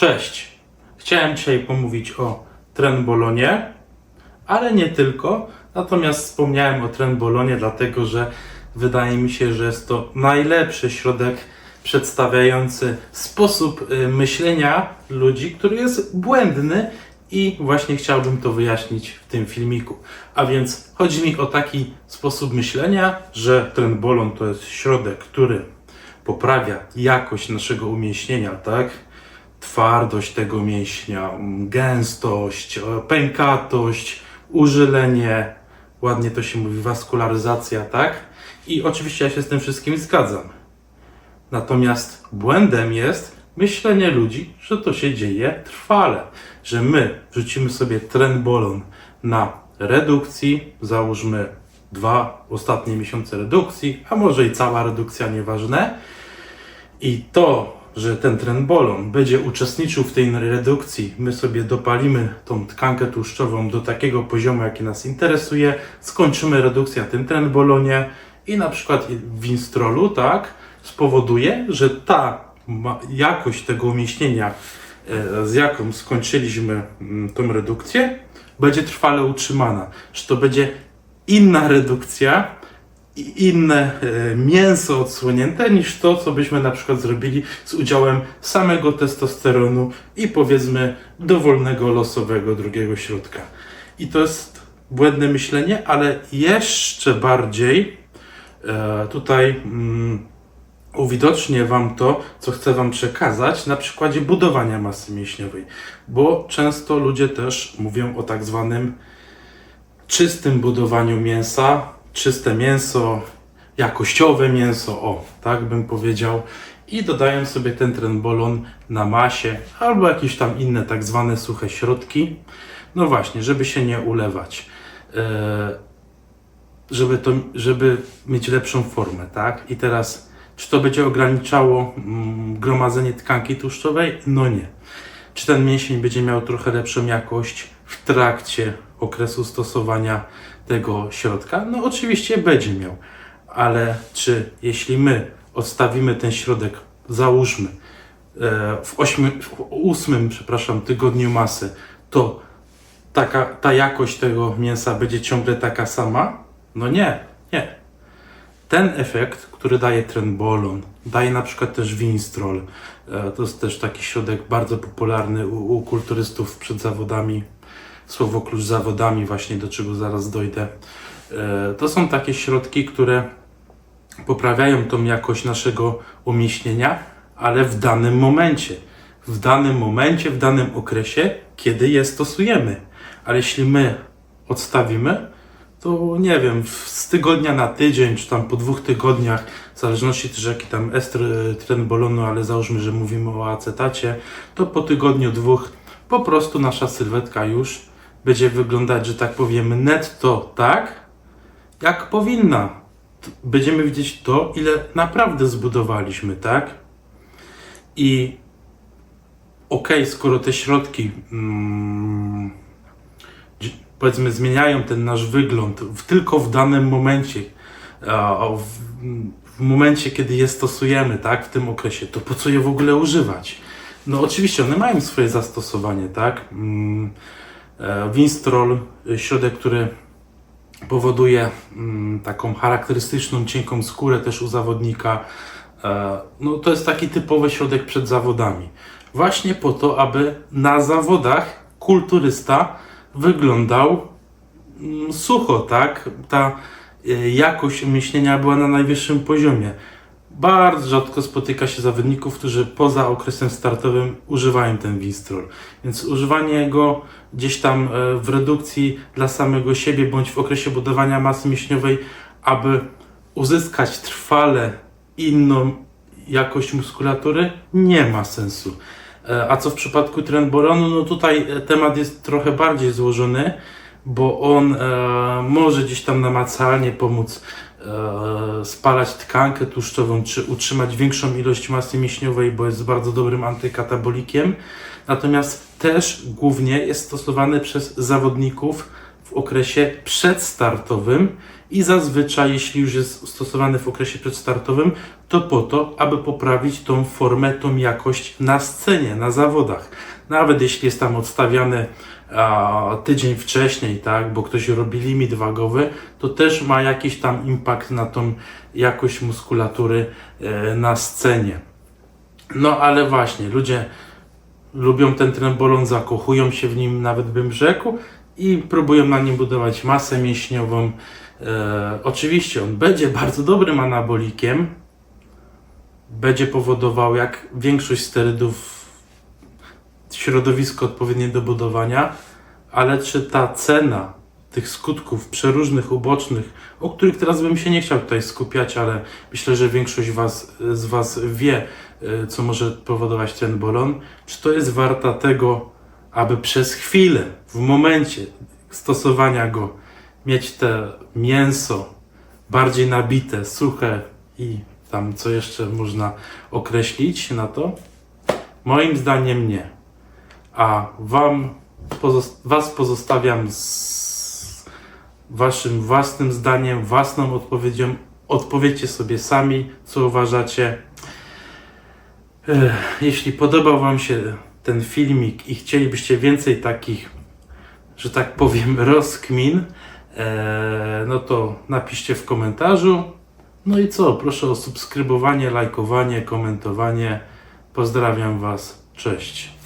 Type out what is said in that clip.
Cześć! Chciałem dzisiaj pomówić o trenbolonie, ale nie tylko. Natomiast wspomniałem o trenbolonie, dlatego że wydaje mi się, że jest to najlepszy środek przedstawiający sposób y, myślenia ludzi, który jest błędny i właśnie chciałbym to wyjaśnić w tym filmiku. A więc chodzi mi o taki sposób myślenia, że trenbolon to jest środek, który poprawia jakość naszego umięśnienia, tak? Twardość tego mięśnia, gęstość, e, pękatość, użylenie, ładnie to się mówi, waskularyzacja, tak? I oczywiście ja się z tym wszystkim zgadzam. Natomiast błędem jest myślenie ludzi, że to się dzieje trwale, że my wrzucimy sobie trenbolon na redukcji, załóżmy dwa ostatnie miesiące redukcji, a może i cała redukcja, nieważne. I to, że ten trenbolon będzie uczestniczył w tej redukcji, my sobie dopalimy tą tkankę tłuszczową do takiego poziomu, jaki nas interesuje, skończymy redukcję na tym trenbolonie i na przykład Winstrolu, tak, spowoduje, że ta jakość tego umieśnienia, e, z jaką skończyliśmy mm, tą redukcję, będzie trwale utrzymana. Że to będzie inna redukcja, inne e, mięso odsłonięte niż to, co byśmy na przykład zrobili z udziałem samego testosteronu i powiedzmy dowolnego losowego drugiego środka. I to jest błędne myślenie, ale jeszcze bardziej e, tutaj mm, uwidocznię Wam to, co chcę Wam przekazać na przykładzie budowania masy mięśniowej, bo często ludzie też mówią o tak zwanym czystym budowaniu mięsa, czyste mięso, jakościowe mięso, o, tak bym powiedział, i dodają sobie ten trenbolon na masie albo jakieś tam inne tak zwane suche środki. No właśnie, żeby się nie ulewać. E, żeby, to, żeby mieć lepszą formę, tak? I teraz, czy to będzie ograniczało mm, gromadzenie tkanki tłuszczowej? No nie. Czy ten mięsień będzie miał trochę lepszą jakość w trakcie okresu stosowania tego środka? No oczywiście będzie miał, ale czy jeśli my odstawimy ten środek, załóżmy e, w, w ósmym, przepraszam, tygodniu masy, to taka, ta jakość tego mięsa będzie ciągle taka sama? No nie, nie. Ten efekt, który daje trenbolon, daje na przykład też winstrol, e, to jest też taki środek bardzo popularny u, u kulturystów przed zawodami, słowo klucz zawodami właśnie, do czego zaraz dojdę. E, To są takie środki, które poprawiają tą jakość naszego umieśnienia, ale w danym momencie. W danym momencie, w danym okresie, kiedy je stosujemy. Ale jeśli my odstawimy, to nie wiem, z tygodnia na tydzień, czy tam po dwóch tygodniach, w zależności też jaki tam ester trenbolonu, ale załóżmy, że mówimy o acetacie, to po tygodniu, dwóch po prostu nasza sylwetka już będzie wyglądać, że tak powiem, netto tak, jak powinna. Będziemy widzieć to, ile naprawdę zbudowaliśmy, tak? I okej, skoro te środki mm, powiedzmy zmieniają ten nasz wygląd w, tylko w danym momencie, w, w momencie, kiedy je stosujemy, tak, w tym okresie, to po co je w ogóle używać? No oczywiście one mają swoje zastosowanie, tak? Mm, Winstrol, y, środek, który powoduje mm, taką charakterystyczną, cienką skórę też u zawodnika. E, No, to jest taki typowy środek przed zawodami. Właśnie po to, aby na zawodach kulturysta wyglądał mm, sucho, tak? Ta e, jakość umieśnienia była na najwyższym poziomie. Bardzo rzadko spotyka się zawodników, którzy poza okresem startowym używają ten Winstrol. Więc używanie go gdzieś tam e, w redukcji dla samego siebie bądź w okresie budowania masy mięśniowej, aby uzyskać trwale inną jakość muskulatury, nie ma sensu. E, A co w przypadku trenbolonu? No tutaj e, temat jest trochę bardziej złożony, bo on może gdzieś tam namacalnie pomóc spalać tkankę tłuszczową, czy utrzymać większą ilość masy mięśniowej, bo jest bardzo dobrym antykatabolikiem. Natomiast też głównie jest stosowany przez zawodników w okresie przedstartowym i zazwyczaj, jeśli już jest stosowany w okresie przedstartowym, to po to, aby poprawić tą formę, tą jakość na scenie, na zawodach. Nawet jeśli jest tam odstawiany a, tydzień wcześniej, tak, bo ktoś robi limit wagowy, to też ma jakiś tam impact na tą jakość muskulatury e, na scenie. No ale właśnie, ludzie lubią ten trembolon, zakochują się w nim, nawet bym rzekł, i próbują na nim budować masę mięśniową. E, oczywiście on będzie bardzo dobrym anabolikiem, będzie powodował, jak większość sterydów, środowisko odpowiednie do budowania, ale czy ta cena tych skutków przeróżnych, ubocznych, o których teraz bym się nie chciał tutaj skupiać, ale myślę, że większość was, z Was wie, e, co może powodować ten bolon, czy to jest warta tego, aby przez chwilę, w momencie stosowania go, mieć te mięso bardziej nabite, suche i tam co jeszcze można określić na to? Moim zdaniem nie. A wam was pozostawiam z waszym własnym zdaniem, własną odpowiedzią. Odpowiedzcie sobie sami, co uważacie. Jeśli podobał wam się ten filmik i chcielibyście więcej takich, że tak powiem, rozkmin, e, no to napiszcie w komentarzu. No i co? Proszę o subskrybowanie, lajkowanie, komentowanie. Pozdrawiam Was. Cześć.